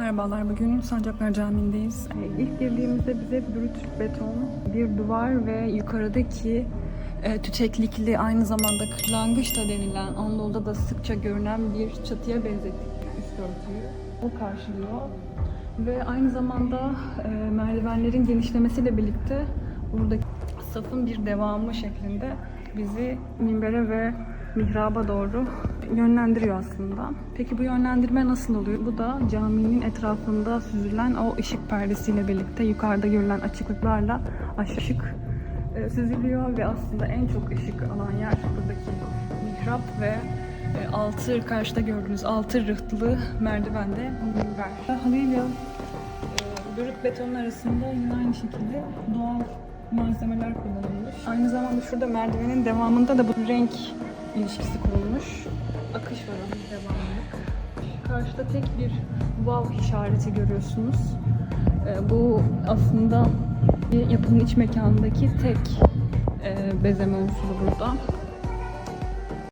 Merhabalar, bugün Sancaklar Camii'ndeyiz. Ee, İlk girdiğimizde bize brüt beton, bir duvar ve yukarıdaki e, tüçeklikli aynı zamanda kırlangıç da denilen Anadolu'da da sıkça görünen bir çatıya benzettik üst örtüyü. O karşılıyor. Ve aynı zamanda e, merdivenlerin genişlemesiyle birlikte buradaki safın bir devamı şeklinde bizi minbere ve mihraba doğru yönlendiriyor aslında. Peki bu yönlendirme nasıl oluyor? Bu da caminin etrafında süzülen o ışık perdesiyle birlikte yukarıda görülen açıklıklarla ışık e, süzülüyor ve aslında en çok ışık alan yer buradaki mihrap ve e, altı karşıda gördüğünüz altı rıhtlı merdivende minber. Halıyla e, brüt betonun arasında yine aynı şekilde doğal malzemeler kullanılmış. Aynı zamanda şurada merdivenin devamında da bu renk ilişkisi kurulmuş. Akış var onun devamında. Karşıda tek bir vav işareti görüyorsunuz. Ee, bu aslında yapının iç mekanındaki tek e, bezeme unsuru burada.